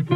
Evet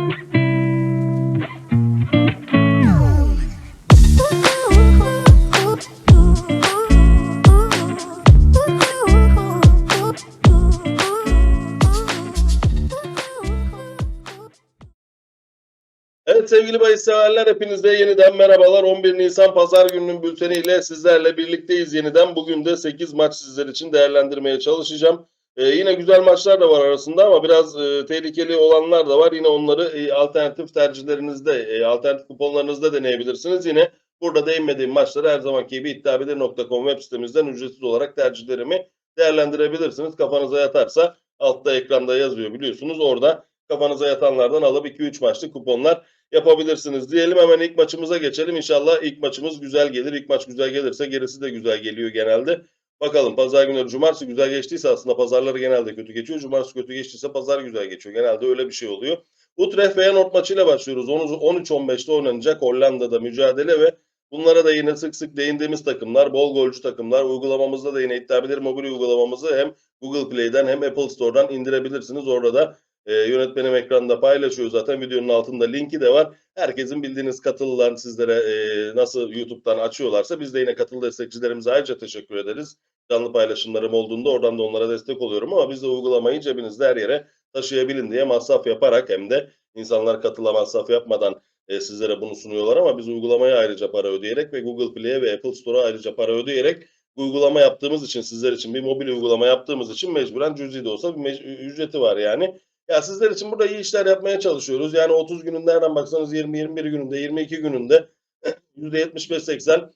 sevgili bahis severler hepinize yeniden merhabalar. 11 Nisan Pazar gününün bülteniyle sizlerle birlikteyiz yeniden. Bugün de 8 maç sizler için değerlendirmeye çalışacağım. Ee, yine güzel maçlar da var arasında ama biraz e, tehlikeli olanlar da var. Yine onları e, alternatif tercihlerinizde, e, alternatif kuponlarınızda deneyebilirsiniz. Yine burada değinmediğim maçları her zamanki gibi iddiabilir.com web sitemizden ücretsiz olarak tercihlerimi değerlendirebilirsiniz. Kafanıza yatarsa altta ekranda yazıyor biliyorsunuz. Orada kafanıza yatanlardan alıp 2-3 maçlık kuponlar yapabilirsiniz diyelim. Hemen ilk maçımıza geçelim. İnşallah ilk maçımız güzel gelir. İlk maç güzel gelirse gerisi de güzel geliyor genelde. Bakalım pazar günü cumartesi güzel geçtiyse aslında pazarları genelde kötü geçiyor. Cumartesi kötü geçtiyse pazar güzel geçiyor. Genelde öyle bir şey oluyor. Utrecht Feyenoord maçıyla başlıyoruz. 13-15'te oynanacak Hollanda'da mücadele ve bunlara da yine sık sık değindiğimiz takımlar, bol golcü takımlar. Uygulamamızda da yine iddia mobil uygulamamızı hem Google Play'den hem Apple Store'dan indirebilirsiniz. Orada da e, yönetmenim ekranda paylaşıyor zaten. Videonun altında linki de var. Herkesin bildiğiniz katılılar sizlere e, nasıl YouTube'dan açıyorlarsa biz de yine katıl destekçilerimize ayrıca teşekkür ederiz. Canlı paylaşımlarım olduğunda oradan da onlara destek oluyorum ama biz de uygulamayı cebinizde her yere taşıyabilin diye masraf yaparak hem de insanlar katıla masraf yapmadan e, sizlere bunu sunuyorlar ama biz uygulamaya ayrıca para ödeyerek ve Google Play'e ve Apple Store'a ayrıca para ödeyerek uygulama yaptığımız için sizler için bir mobil uygulama yaptığımız için mecburen cüzi de olsa bir ücreti var yani. Ya sizler için burada iyi işler yapmaya çalışıyoruz. Yani 30 günün nereden baksanız 20-21 gününde, 22 gününde %75-80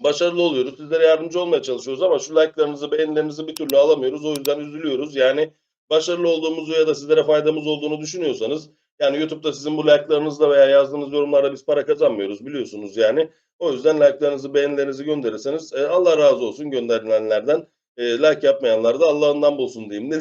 başarılı oluyoruz. Sizlere yardımcı olmaya çalışıyoruz ama şu like'larınızı, beğenilerinizi bir türlü alamıyoruz. O yüzden üzülüyoruz. Yani başarılı olduğumuzu ya da sizlere faydamız olduğunu düşünüyorsanız yani YouTube'da sizin bu like'larınızla veya yazdığınız yorumlarla biz para kazanmıyoruz biliyorsunuz yani. O yüzden like'larınızı, beğenilerinizi gönderirseniz e, Allah razı olsun gönderilenlerden. E, like yapmayanlar da Allah'ından bulsun diyeyim. Ne?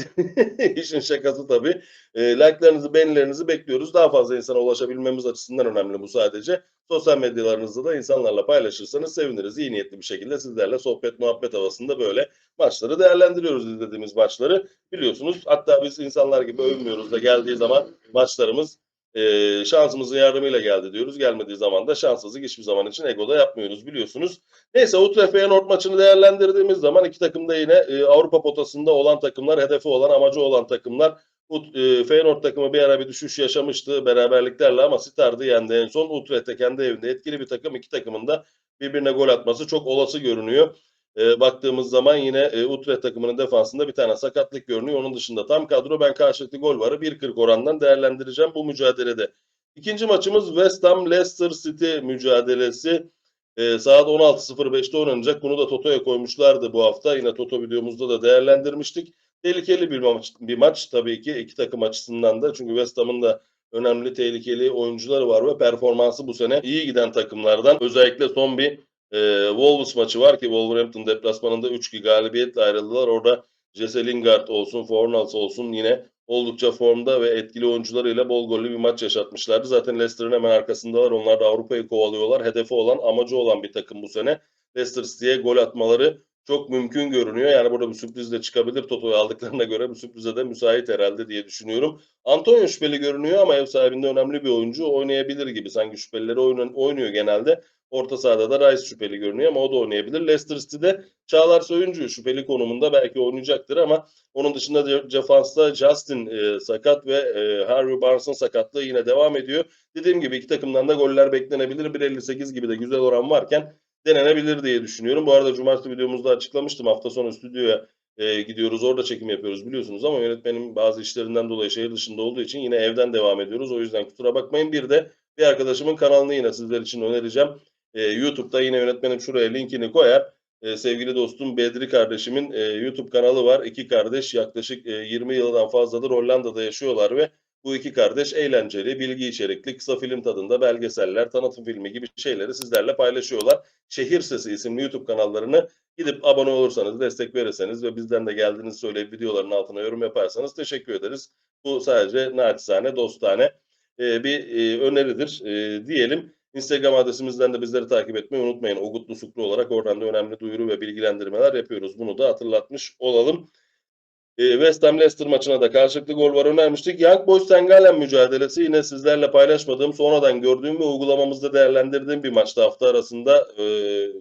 İşin şakası tabii. E, like'larınızı, beğenilerinizi bekliyoruz. Daha fazla insana ulaşabilmemiz açısından önemli bu sadece. Sosyal medyalarınızda da insanlarla paylaşırsanız seviniriz. İyi niyetli bir şekilde sizlerle sohbet muhabbet havasında böyle maçları değerlendiriyoruz izlediğimiz maçları. Biliyorsunuz hatta biz insanlar gibi övmüyoruz da geldiği zaman maçlarımız e, şansımızın yardımıyla geldi diyoruz. Gelmediği zaman da şanssızlık hiçbir zaman için egoda yapmıyoruz biliyorsunuz. Neyse Utrecht Feyenoord maçını değerlendirdiğimiz zaman iki takım da yine e, Avrupa potasında olan takımlar, hedefi olan, amacı olan takımlar. Ut, e, Feyenoord takımı bir ara bir düşüş yaşamıştı beraberliklerle ama Sittard'ı yendi en son. Utrecht'te kendi evinde etkili bir takım. iki takımın da birbirine gol atması çok olası görünüyor. E, baktığımız zaman yine e, Utrecht takımının defansında bir tane sakatlık görünüyor. Onun dışında tam kadro ben karşılıklı gol varı 1.40 orandan değerlendireceğim bu mücadelede. İkinci maçımız West Ham Leicester City mücadelesi. E, saat 16.05'te oynanacak. Bunu da Toto'ya koymuşlardı bu hafta. Yine Toto videomuzda da değerlendirmiştik. Tehlikeli bir maç, bir maç tabii ki iki takım açısından da. Çünkü West Ham'ın da önemli tehlikeli oyuncuları var ve performansı bu sene iyi giden takımlardan. Özellikle son bir e, Wolves maçı var ki Wolverhampton deplasmanında 3-2 galibiyetle ayrıldılar. Orada Jesse Lingard olsun, Fornals olsun yine oldukça formda ve etkili oyuncularıyla bol gollü bir maç yaşatmışlardı. Zaten Leicester'ın hemen arkasındalar. Onlar da Avrupa'yı kovalıyorlar. Hedefi olan, amacı olan bir takım bu sene. Leicester City'ye gol atmaları çok mümkün görünüyor. Yani burada bir sürpriz de çıkabilir. Toto'yu aldıklarına göre bu sürprize de müsait herhalde diye düşünüyorum. Antonio şüpheli görünüyor ama ev sahibinde önemli bir oyuncu oynayabilir gibi. Sanki şüphelileri oynuyor genelde. Orta sahada da Rice şüpheli görünüyor ama o da oynayabilir. Leicester City'de Çağlar Soyuncu şüpheli konumunda belki oynayacaktır ama onun dışında de- defansta Justin e, sakat ve e, Harvey Barnes'ın sakatlığı yine devam ediyor. Dediğim gibi iki takımdan da goller beklenebilir. 1.58 gibi de güzel oran varken denenebilir diye düşünüyorum. Bu arada cumartesi videomuzda açıklamıştım. Hafta sonu stüdyoya e, gidiyoruz. Orada çekim yapıyoruz biliyorsunuz ama yönetmenim bazı işlerinden dolayı şehir dışında olduğu için yine evden devam ediyoruz. O yüzden kusura bakmayın. Bir de bir arkadaşımın kanalını yine sizler için önereceğim. E, YouTube'da yine yönetmenim şuraya linkini koyar. E, sevgili dostum Bedri kardeşimin e, YouTube kanalı var. İki kardeş yaklaşık e, 20 yıldan fazladır Hollanda'da yaşıyorlar ve bu iki kardeş eğlenceli, bilgi içerikli, kısa film tadında belgeseller, tanıtım filmi gibi şeyleri sizlerle paylaşıyorlar. Şehir Sesi isimli YouTube kanallarını gidip abone olursanız, destek verirseniz ve bizden de geldiğinizi söyleyip videoların altına yorum yaparsanız teşekkür ederiz. Bu sadece naçizane, dostane e, bir e, öneridir e, diyelim. Instagram adresimizden de bizleri takip etmeyi unutmayın. Ogutlu Suklu olarak oradan da önemli duyuru ve bilgilendirmeler yapıyoruz. Bunu da hatırlatmış olalım. E, West Ham Leicester maçına da karşılıklı gol var önermiştik. Young Boys Sengalen mücadelesi yine sizlerle paylaşmadığım, sonradan gördüğüm ve uygulamamızda değerlendirdiğim bir maçtı hafta arasında. E,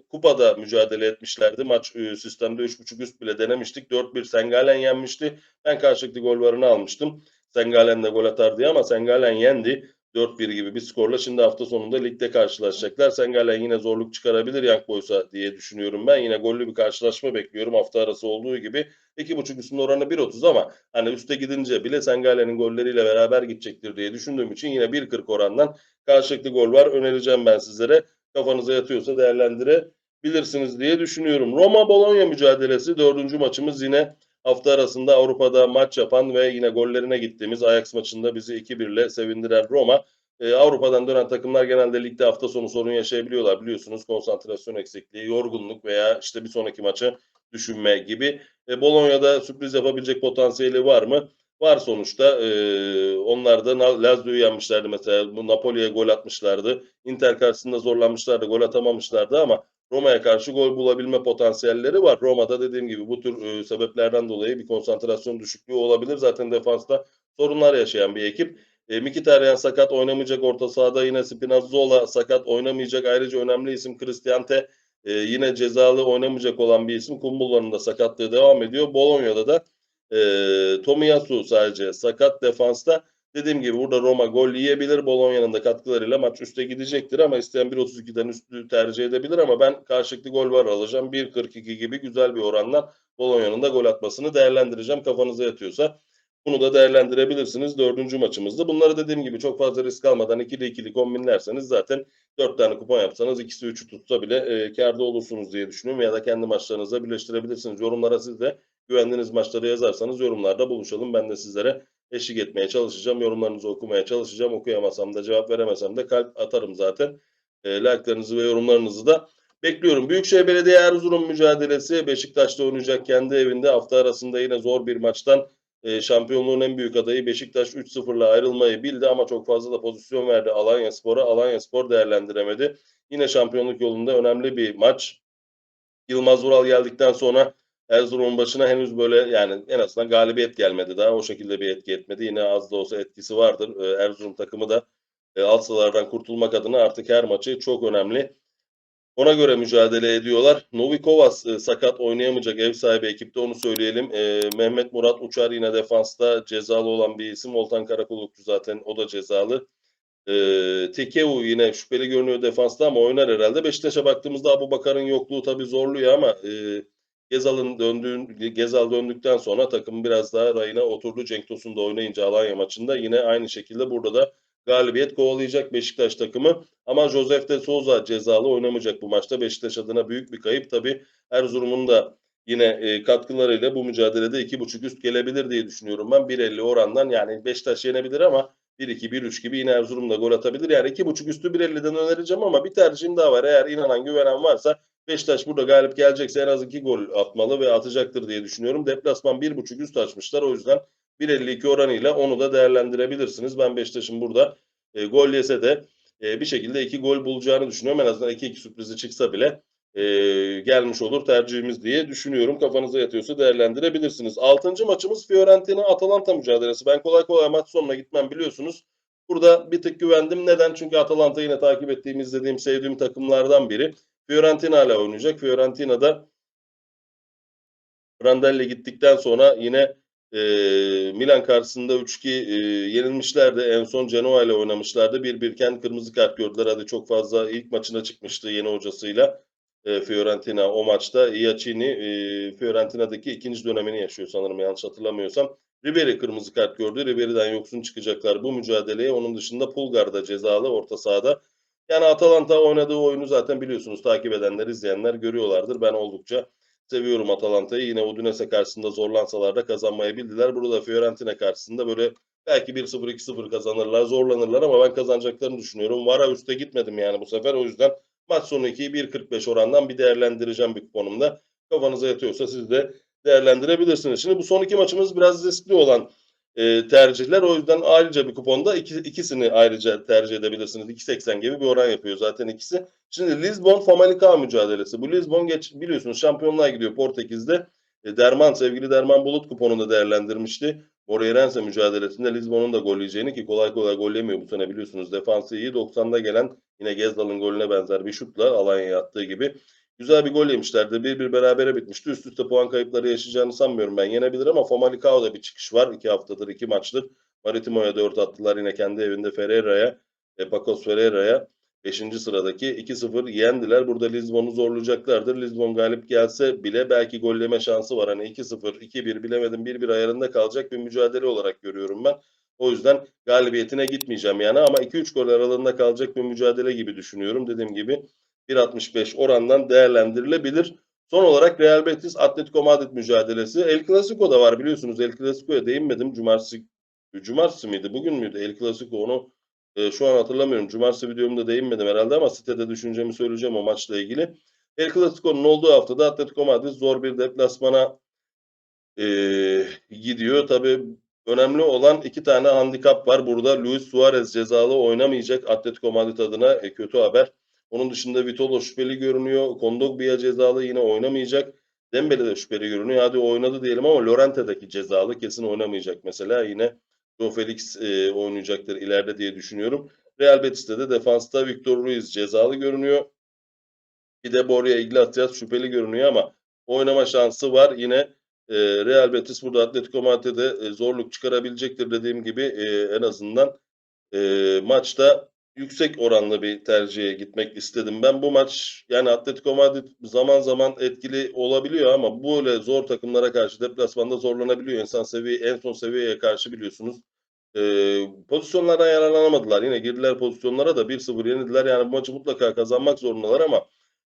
kupada mücadele etmişlerdi. Maç e, sistemde 3.5 üst bile denemiştik. 4-1 Sengalen yenmişti. Ben karşılıklı gol varını almıştım. Sengalen de gol atar diye ama Sengalen yendi. 4-1 gibi bir skorla şimdi hafta sonunda ligde karşılaşacaklar. Sengalen yine zorluk çıkarabilir Young Boys'a diye düşünüyorum ben. Yine gollü bir karşılaşma bekliyorum hafta arası olduğu gibi. 2.5 üstün oranı 1.30 ama hani üste gidince bile Sengalen'in golleriyle beraber gidecektir diye düşündüğüm için yine 1.40 orandan karşılıklı gol var. Önereceğim ben sizlere. Kafanıza yatıyorsa değerlendirebilirsiniz diye düşünüyorum. Roma-Bologna mücadelesi dördüncü maçımız yine hafta arasında Avrupa'da maç yapan ve yine gollerine gittiğimiz Ajax maçında bizi 2-1 ile sevindiren Roma. Ee, Avrupa'dan dönen takımlar genelde ligde hafta sonu sorun yaşayabiliyorlar biliyorsunuz. Konsantrasyon eksikliği, yorgunluk veya işte bir sonraki maçı düşünme gibi. E, Bologna'da sürpriz yapabilecek potansiyeli var mı? Var sonuçta. E, onlar da Lazio'yu yenmişlerdi mesela. Bu Napoli'ye gol atmışlardı. Inter karşısında zorlanmışlardı. Gol atamamışlardı ama Roma'ya karşı gol bulabilme potansiyelleri var. Roma'da dediğim gibi bu tür e, sebeplerden dolayı bir konsantrasyon düşüklüğü olabilir. Zaten defansta sorunlar yaşayan bir ekip. E, Mkhitaryan sakat oynamayacak orta sahada yine Spinazzola sakat oynamayacak. Ayrıca önemli isim Cristante e, yine cezalı oynamayacak olan bir isim. Kumbulla'nın da sakatlığı devam ediyor. Bologna'da da e, Tomiyasu sadece sakat defansta. Dediğim gibi burada Roma gol yiyebilir. Bologna'nın da katkılarıyla maç üste gidecektir ama isteyen 1.32'den üstü tercih edebilir ama ben karşılıklı gol var alacağım. 1.42 gibi güzel bir oranla Bologna'nın da gol atmasını değerlendireceğim. Kafanıza yatıyorsa bunu da değerlendirebilirsiniz dördüncü maçımızda. Bunları dediğim gibi çok fazla risk almadan ikili ikili kombinlerseniz zaten dört tane kupon yapsanız ikisi üçü tutsa bile e, kârda olursunuz diye düşünüyorum. Ya da kendi maçlarınıza birleştirebilirsiniz. Yorumlara siz de güvendiğiniz maçları yazarsanız yorumlarda buluşalım. Ben de sizlere eşlik etmeye çalışacağım. Yorumlarınızı okumaya çalışacağım. Okuyamasam da cevap veremesem de kalp atarım zaten. E, like'larınızı ve yorumlarınızı da bekliyorum. Büyükşehir Belediye Erzurum mücadelesi Beşiktaş'ta oynayacak kendi evinde hafta arasında yine zor bir maçtan e, şampiyonluğun en büyük adayı Beşiktaş 3-0'la ayrılmayı bildi ama çok fazla da pozisyon verdi Alanya Spor'a. Alanya Spor değerlendiremedi. Yine şampiyonluk yolunda önemli bir maç. Yılmaz Vural geldikten sonra Erzurum'un başına henüz böyle yani en azından galibiyet gelmedi daha. O şekilde bir etki etmedi. Yine az da olsa etkisi vardır. E, Erzurum takımı da e, alt sıralardan kurtulmak adına artık her maçı çok önemli. Ona göre mücadele ediyorlar. Novikovas e, sakat oynayamayacak ev sahibi ekipte onu söyleyelim. E, Mehmet Murat Uçar yine defansta cezalı olan bir isim. Oltan Karakulukçu zaten o da cezalı. E, Tekeu yine şüpheli görünüyor defansta ama oynar herhalde. Beşiktaş'a baktığımızda Abu Bakar'ın yokluğu tabii zorluyor ama e, Gezal'ın döndüğün Gezal döndükten sonra takım biraz daha rayına oturdu. Cenk Tosun da oynayınca Alanya maçında yine aynı şekilde burada da galibiyet kovalayacak Beşiktaş takımı. Ama Josef de Souza cezalı oynamayacak bu maçta. Beşiktaş adına büyük bir kayıp. Tabii Erzurum'un da yine e, katkılarıyla bu mücadelede 2.5 üst gelebilir diye düşünüyorum ben. 1.50 orandan yani Beşiktaş yenebilir ama 1-2, 1-3 gibi yine Erzurum da gol atabilir. Yani 2.5 üstü 1.50'den önereceğim ama bir tercihim daha var. Eğer inanan güvenen varsa Beşiktaş burada galip gelecekse en az 2 gol atmalı ve atacaktır diye düşünüyorum. Deplasman 1.5 üst açmışlar. O yüzden 1.52 oranıyla onu da değerlendirebilirsiniz. Ben Beşiktaş'ın burada e, gol yese de e, bir şekilde 2 gol bulacağını düşünüyorum. En azından 2-2 sürprizi çıksa bile e, gelmiş olur tercihimiz diye düşünüyorum. Kafanıza yatıyorsa değerlendirebilirsiniz. Altıncı maçımız Fiorentina-Atalanta mücadelesi. Ben kolay kolay maç sonuna gitmem biliyorsunuz. Burada bir tık güvendim. Neden? Çünkü Atalanta yine takip ettiğim, izlediğim, sevdiğim takımlardan biri. Fiorentina ile oynayacak. Fiorentina'da Brandelli gittikten sonra yine e, Milan karşısında 3-2 e, yenilmişlerdi. En son Genoa ile oynamışlardı. 1-1 iken kırmızı kart gördüler. Hadi çok fazla ilk maçına çıkmıştı yeni hocasıyla. E, Fiorentina o maçta. Iacchini e, Fiorentina'daki ikinci dönemini yaşıyor sanırım yanlış hatırlamıyorsam. Ribery kırmızı kart gördü. Ribery'den yoksun çıkacaklar bu mücadeleye. Onun dışında Pulgar da cezalı orta sahada. Yani Atalanta oynadığı oyunu zaten biliyorsunuz takip edenler, izleyenler görüyorlardır. Ben oldukça seviyorum Atalanta'yı. Yine Udinese karşısında zorlansalar da kazanmayı bildiler. Burada Fiorentina karşısında böyle belki 1-0 2-0 kazanırlar, zorlanırlar ama ben kazanacaklarını düşünüyorum. Vara üste gitmedim yani bu sefer. O yüzden maç sonu 2'yi 1.45 orandan bir değerlendireceğim bir kuponumda. Kafanıza yatıyorsa siz de değerlendirebilirsiniz. Şimdi bu son iki maçımız biraz riskli olan e, tercihler. O yüzden ayrıca bir kuponda iki, ikisini ayrıca tercih edebilirsiniz. 2.80 gibi bir oran yapıyor zaten ikisi. Şimdi Lisbon Famalicão mücadelesi. Bu Lisbon geç biliyorsunuz şampiyonluğa gidiyor Portekiz'de. E, Derman, sevgili Derman Bulut kuponunda değerlendirmişti. Moreirense mücadelesinde Lisbon'un da gol yiyeceğini ki kolay kolay gol yemiyor bu sene biliyorsunuz. Defansı iyi. 90'da gelen yine Gezdal'ın golüne benzer bir şutla Alanya'ya attığı gibi. Güzel bir gol yemişlerdi. 1-1 berabere bitmişti. Üst üste puan kayıpları yaşayacağını sanmıyorum ben. Yenebilir ama Famalicão'da bir çıkış var. 2 haftadır 2 maçtır. Maritimo'ya 4 attılar yine kendi evinde Ferreira'ya. E, Pacos Ferreira'ya 5. sıradaki 2-0 yendiler. Burada Lisbon'u zorlayacaklardır. Lisbon galip gelse bile belki golleme şansı var. Hani 2-0, 2-1 bilemedim 1-1 ayarında kalacak bir mücadele olarak görüyorum ben. O yüzden galibiyetine gitmeyeceğim yani ama 2-3 gol aralığında kalacak bir mücadele gibi düşünüyorum. Dediğim gibi 1.65 orandan değerlendirilebilir. Son olarak Real Betis Atletico Madrid mücadelesi. El Clasico da var biliyorsunuz. El Clasico'ya değinmedim. Cumartesi Cumartesi miydi? Bugün müydü? El Clasico onu e, şu an hatırlamıyorum. Cumartesi videomda değinmedim herhalde ama sitede düşüncemi söyleyeceğim o maçla ilgili. El Clasico'nun olduğu haftada Atletico Madrid zor bir deplasmana e, gidiyor. Tabii önemli olan iki tane handikap var. Burada Luis Suarez cezalı oynamayacak Atletico Madrid adına e, kötü haber. Onun dışında Vitolo şüpheli görünüyor. Kondogbia cezalı yine oynamayacak. Dembele de şüpheli görünüyor. Hadi oynadı diyelim ama Lorente'deki cezalı kesin oynamayacak mesela. Yine Joe Felix e, oynayacaktır ileride diye düşünüyorum. Real Betis'te de defansta Victor Ruiz cezalı görünüyor. Bir de Borja Iglesias şüpheli görünüyor ama oynama şansı var. Yine e, Real Betis burada Atletico Madrid'e e, zorluk çıkarabilecektir dediğim gibi e, en azından e, maçta yüksek oranlı bir tercihe gitmek istedim. Ben bu maç yani Atletico Madrid zaman zaman etkili olabiliyor ama böyle zor takımlara karşı deplasmanda zorlanabiliyor. İnsan seviye en son seviyeye karşı biliyorsunuz. E, pozisyonlardan yararlanamadılar. Yine girdiler pozisyonlara da 1-0 yenildiler. Yani bu maçı mutlaka kazanmak zorundalar ama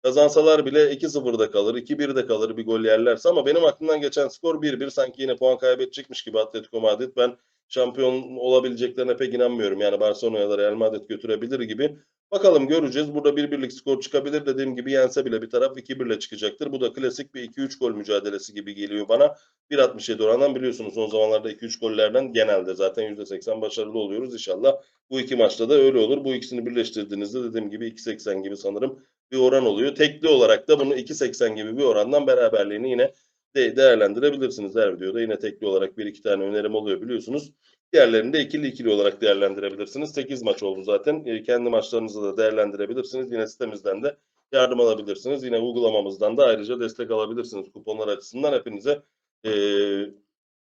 kazansalar bile 2-0'da kalır, 2-1'de kalır bir gol yerlerse ama benim aklımdan geçen skor 1-1 sanki yine puan kaybedecekmiş gibi Atletico Madrid. Ben şampiyon olabileceklerine pek inanmıyorum. Yani Barcelona'ya da Real Madrid götürebilir gibi. Bakalım göreceğiz. Burada bir birlik skor çıkabilir. Dediğim gibi yense bile bir taraf 2-1 ile çıkacaktır. Bu da klasik bir 2-3 gol mücadelesi gibi geliyor bana. 1.67 orandan biliyorsunuz son zamanlarda 2-3 gollerden genelde zaten %80 başarılı oluyoruz. İnşallah bu iki maçta da öyle olur. Bu ikisini birleştirdiğinizde dediğim gibi 2.80 gibi sanırım bir oran oluyor. Tekli olarak da bunu 2.80 gibi bir orandan beraberliğini yine de değerlendirebilirsiniz. Her videoda yine tekli olarak bir iki tane önerim oluyor biliyorsunuz. Diğerlerini de ikili ikili olarak değerlendirebilirsiniz. 8 maç oldu zaten. E, Kendi maçlarınızı da değerlendirebilirsiniz. Yine sitemizden de yardım alabilirsiniz. Yine uygulamamızdan da ayrıca destek alabilirsiniz kuponlar açısından. Hepinize e,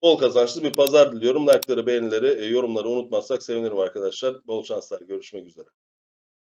bol kazançlı bir pazar diliyorum. Like'ları, beğenileri, e, yorumları unutmazsak sevinirim arkadaşlar. Bol şanslar. Görüşmek üzere.